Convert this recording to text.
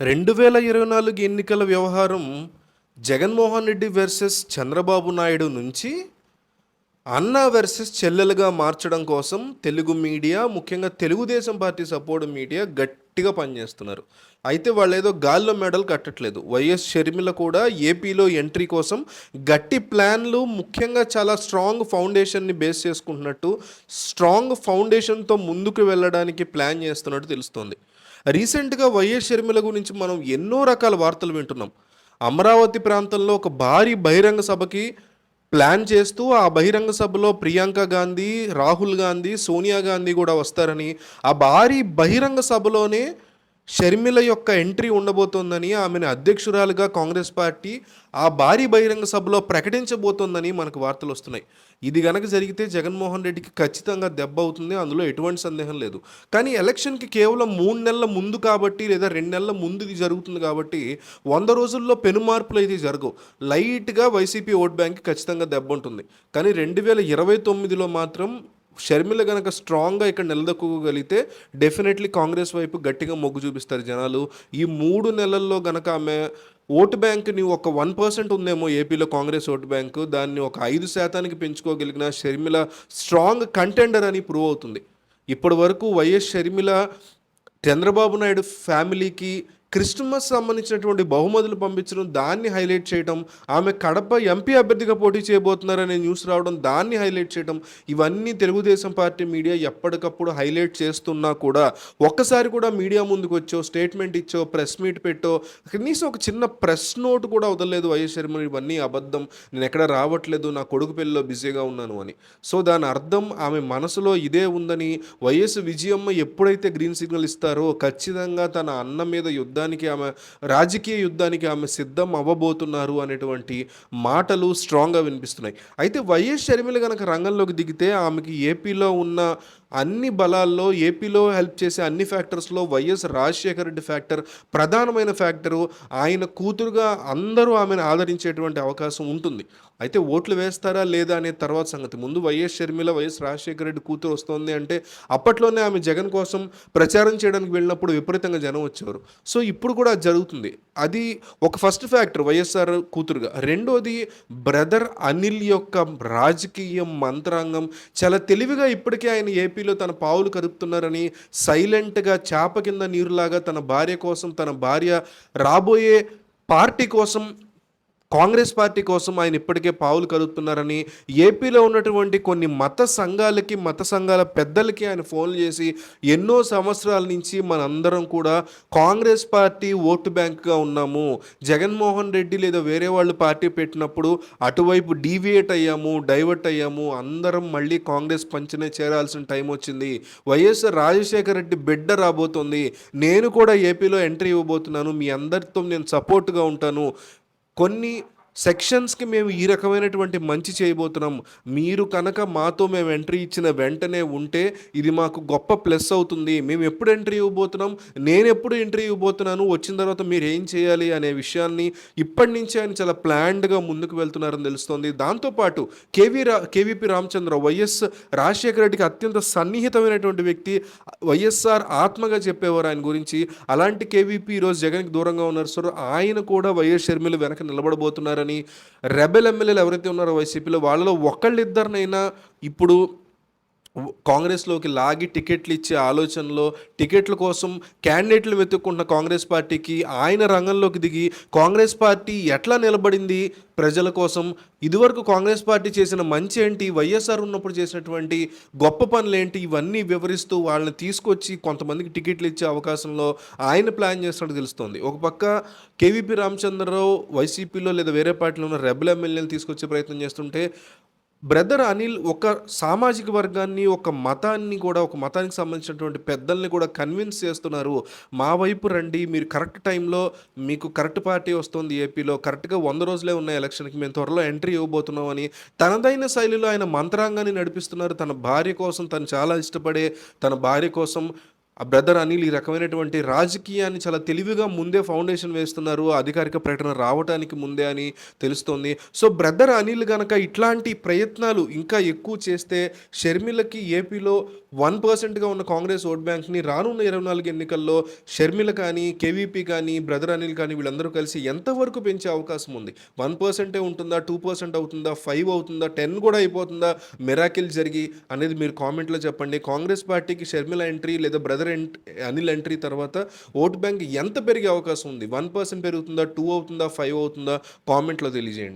రెండు వేల ఇరవై నాలుగు ఎన్నికల వ్యవహారం జగన్మోహన్ రెడ్డి వర్సెస్ చంద్రబాబు నాయుడు నుంచి అన్న వర్సెస్ చెల్లెలుగా మార్చడం కోసం తెలుగు మీడియా ముఖ్యంగా తెలుగుదేశం పార్టీ సపోర్ట్ మీడియా గట్టిగా పనిచేస్తున్నారు. అయితే వాళ్ళు ఏదో గాల్లో మెడల్ కట్టట్లేదు. వైఎస్ షర్మిల కూడా ఏపీలో ఎంట్రీ కోసం గట్టి ప్లాన్లు ముఖ్యంగా చాలా స్ట్రాంగ్ ఫౌండేషన్ని బేస్ చేసుకుంటున్నట్టు స్ట్రాంగ్ ఫౌండేషన్తో ముందుకు వెళ్ళడానికి ప్లాన్ చేస్తున్నట్టు తెలుస్తోంది. రీసెంట్గా వైఎస్ షర్మిల గురించి మనం ఎన్నో రకాల వార్తలు వింటున్నాం. అమరావతి ప్రాంతంలో ఒక భారీ బహిరంగ సభకి ప్లాన్ చేస్తూ ఆ బహిరంగ సభలో ప్రియాంక గాంధీ రాహుల్ గాంధీ సోనియా గాంధీ కూడా వస్తారని ఆ భారీ బహిరంగ సభలోనే షర్మిల యొక్క ఎంట్రీ ఉండబోతోందని ఆమెను అధ్యక్షురాలుగా కాంగ్రెస్ పార్టీ ఆ భారీ బహిరంగ సభలో ప్రకటించబోతోందని మనకు వార్తలు వస్తున్నాయి. ఇది గనక జరిగితే జగన్మోహన్ రెడ్డికి ఖచ్చితంగా దెబ్బ అవుతుంది. అందులో ఎటువంటి సందేహం లేదు. కానీ ఎలక్షన్కి కేవలం మూడు నెలల ముందు కాబట్టి లేదా రెండు నెలల ముందు ఇది జరుగుతుంది కాబట్టి వంద రోజుల్లో పెను మార్పులు అయితే జరగవు. లైట్గా వైసీపీ ఓట్ బ్యాంక్ ఖచ్చితంగా దెబ్బ ఉంటుంది. కానీ రెండు వేల ఇరవై తొమ్మిదిలో మాత్రం షర్మిల గనక స్ట్రాంగ్గా ఇక్కడ నిలదొక్కగలిగితే డెఫినెట్లీ కాంగ్రెస్ వైపు గట్టిగా మొగ్గు చూపిస్తారు జనాలు. ఈ మూడు నెలల్లో గనక ఆమె ఓటు బ్యాంక్ని ఒక వన్ పర్సెంట్ ఉందేమో ఏపీలో కాంగ్రెస్ ఓటు బ్యాంకు దాన్ని ఒక ఐదు శాతానికి పెంచుకోగలిగిన షర్మిల స్ట్రాంగ్ కంటెండర్ అని ప్రూవ్ అవుతుంది. ఇప్పటి వరకు వైఎస్ షర్మిల చంద్రబాబు నాయుడు ఫ్యామిలీకి క్రిస్మస్ సంబంధించినటువంటి బహుమతులు పంపించడం దాన్ని హైలైట్ చేయడం ఆమె కడప ఎంపీ అభ్యర్థిగా పోటీ చేయబోతున్నారనే న్యూస్ రావడం దాన్ని హైలైట్ చేయడం ఇవన్నీ తెలుగుదేశం పార్టీ మీడియా ఎప్పటికప్పుడు హైలైట్ చేస్తున్నా కూడా ఒక్కసారి కూడా మీడియా ముందుకు వచ్చో స్టేట్మెంట్ ఇచ్చో ప్రెస్ మీట్ పెట్టో కనీసం ఒక చిన్న ప్రెస్ నోట్ కూడా వదలలేదు వైఎస్ శర్మ. ఇవన్నీ అబద్ధం. నేను ఎక్కడ రావట్లేదు నా కొడుకు పెళ్ళిలో బిజీగా ఉన్నాను అని. సో దాని అర్థం ఆమె మనసులో ఇదే ఉందని వైఎస్ విజయమ్మ ఎప్పుడైతే గ్రీన్ సిగ్నల్ ఇస్తారో ఖచ్చితంగా తన అన్న మీద యుద్ధం యుద్ధానికి ఆమె రాజకీయ యుద్ధానికి ఆమె సిద్ధం అవ్వబోతున్నారు అనేటువంటి మాటలు స్ట్రాంగ్గా వినిపిస్తున్నాయి. అయితే వైఎస్ షర్మిల కనుక రంగంలోకి దిగితే ఆమెకి ఏపీలో ఉన్న అన్ని బలాల్లో ఏపీలో హెల్ప్ చేసే అన్ని ఫ్యాక్టర్స్లో వైఎస్ రాజశేఖర రెడ్డి ఫ్యాక్టర్ ప్రధానమైన ఫ్యాక్టరు ఆయన కూతురుగా అందరూ ఆమెను ఆదరించేటువంటి అవకాశం ఉంటుంది. అయితే ఓట్లు వేస్తారా లేదా అనే తర్వాత సంగతి. ముందు వైఎస్ షర్మిల వైఎస్ రాజశేఖర రెడ్డి కూతురు వస్తుంది అంటే అప్పట్లోనే ఆమె జగన్ కోసం ప్రచారం చేయడానికి వెళ్ళినప్పుడు విపరీతంగా జనం వచ్చేవారు. సో ఇప్పుడు కూడా అది జరుగుతుంది. అది ఒక ఫస్ట్ ఫ్యాక్టర్ వైఎస్ఆర్ కూతురుగా. రెండోది బ్రదర్ అనిల్ యొక్క రాజకీయ మంత్రాంగం. చాలా తెలివిగా ఇప్పటికే ఆయన ఏపీలో తన పావులు కదుపుతున్నారని సైలెంట్గా చేప కింద నీరులాగా తన భార్య కోసం తన భార్య రాబోయే పార్టీ కోసం కాంగ్రెస్ పార్టీ కోసం ఆయన ఇప్పటికే పావులు కలుపుతున్నారని ఏపీలో ఉన్నటువంటి కొన్ని మత సంఘాలకి మత సంఘాల పెద్దలకి ఆయన ఫోన్లు చేసి ఎన్నో సంవత్సరాల నుంచి మనందరం కూడా కాంగ్రెస్ పార్టీ ఓటు బ్యాంక్గా ఉన్నాము. జగన్మోహన్ రెడ్డి లేదా వేరే వాళ్ళు పార్టీ పెట్టినప్పుడు అటువైపు డీవియేట్ అయ్యాము డైవర్ట్ అయ్యాము అందరం మళ్ళీ కాంగ్రెస్ పంచనే చేరాల్సిన టైం వచ్చింది. వైఎస్ఆర్ రాజశేఖర రెడ్డి బిడ్డ రాబోతోంది. నేను కూడా ఏపీలో ఎంట్రీ ఇవ్వబోతున్నాను. మీ అందరితో నేను సపోర్ట్గా ఉంటాను. కొన్ని సెక్షన్స్కి మేము ఈ రకమైనటువంటి మంచి చేయబోతున్నాం. మీరు కనుక మాతో మేము ఎంట్రీ ఇచ్చిన వెంటనే ఉంటే ఇది మాకు గొప్ప ప్లస్ అవుతుంది. మేము ఎప్పుడు ఎంట్రీ ఇవ్వబోతున్నాం? నేను ఎప్పుడు ఎంట్రీ ఇవ్వబోతున్నాను? వచ్చిన తర్వాత మీరు ఏం చేయాలి అనే విషయాన్ని ఇప్పటి నుంచే ఆయన చాలా ప్లాన్డ్గా ముందుకు వెళ్తున్నారని తెలుస్తోంది. దాంతోపాటు కేవీ రా కేవీపీ రామచంద్ర వైఎస్ రాజశేఖర రెడ్డికి అత్యంత సన్నిహితమైనటువంటి వ్యక్తి వైఎస్ఆర్ ఆత్మగా చెప్పేవారు ఆయన గురించి. అలాంటి కేవీపీ ఈరోజు జగన్కి దూరంగా ఉన్నారు. సార్ ఆయన కూడా వైఎస్ షర్మిల వెనక నిలబడబోతున్నారని రెబెల్ ఎమ్మెల్యేలు ఎవరైతే ఉన్నారో వైసీపీలో వాళ్ళలో ఒకళ్ళిద్దరినైనా ఇప్పుడు కాంగ్రెస్లోకి లాగి టికెట్లు ఇచ్చే ఆలోచనలో టికెట్ల కోసం క్యాండిడేట్లు వెతుక్కుంటున్న కాంగ్రెస్ పార్టీకి ఆయన రంగంలోకి దిగి కాంగ్రెస్ పార్టీ ఎట్లా నిలబడింది? ప్రజల కోసం ఇదివరకు కాంగ్రెస్ పార్టీ చేసిన మంచి ఏంటి? వైఎస్ఆర్ ఉన్నప్పుడు చేసినటువంటి గొప్ప పనులు ఏంటి? ఇవన్నీ వివరిస్తూ వాళ్ళని తీసుకొచ్చి కొంతమందికి టికెట్లు ఇచ్చే అవకాశంలో ఆయన ప్లాన్ చేస్తున్నట్టు తెలుస్తోంది. ఒక పక్క కేవీపీ రామచంద్రరావు వైసీపీలో లేదా వేరే పార్టీలో ఉన్న రెబల్ ఎమ్మెల్యేలు తీసుకొచ్చే ప్రయత్నం చేస్తుంటే బ్రదర్ అనిల్ ఒక సామాజిక వర్గాన్ని ఒక మతాన్ని కూడా ఒక మతానికి సంబంధించినటువంటి పెద్దల్ని కూడా కన్విన్స్ చేస్తున్నారు. మా వైపు రండి మీరు కరెక్ట్ టైంలో మీకు కరెక్ట్ పార్టీ వస్తుంది ఏపీలో కరెక్ట్గా వంద రోజులే ఉన్న ఎలక్షన్కి మేము త్వరలో ఎంట్రీ ఇవ్వబోతున్నాం అని తనదైన శైలిలో ఆయన మంత్రాంగాన్ని నడిపిస్తున్నారు. తన భార్య కోసం తను చాలా ఇష్టపడే తన భార్య కోసం ఆ బ్రదర్ అనిల్ ఈ రకమైనటువంటి రాజకీయాన్ని చాలా తెలివిగా ముందే ఫౌండేషన్ వేస్తున్నారు. అధికారిక ప్రకటన రావడానికి ముందే అని తెలుస్తోంది. సో బ్రదర్ అనిల్ గనక ఇట్లాంటి ప్రయత్నాలు ఇంకా ఎక్కువ చేస్తే షర్మిలకి ఏపీలో వన్ పర్సెంట్గా ఉన్న కాంగ్రెస్ ఓట్ బ్యాంక్ని రానున్న ఇరవై నాలుగు ఎన్నికల్లో షర్మిల కానీ కేవీపీ కానీ బ్రదర్ అనిల్ కానీ వీళ్ళందరూ కలిసి ఎంతవరకు పెంచే అవకాశం ఉంది? వన్ పర్సెంటే ఉంటుందా? టూ పర్సెంట్ అవుతుందా? ఫైవ్ అవుతుందా? టెన్ కూడా అయిపోతుందా? మెరాకిల్ జరిగి అనేది మీరు కామెంట్లో చెప్పండి. కాంగ్రెస్ పార్టీకి షర్మిల ఎంట్రీ లేదా బ్రదర్ ఎంట్ అనిల్ ఎంట్రీ తర్వాత ఓట్ బ్యాంక్ ఎంత పెరిగే అవకాశం ఉంది? వన్ పర్సెంట్ పెరుగుతుందా? టూ అవుతుందా? ఫైవ్ అవుతుందా? కామెంట్లో తెలియజేయండి.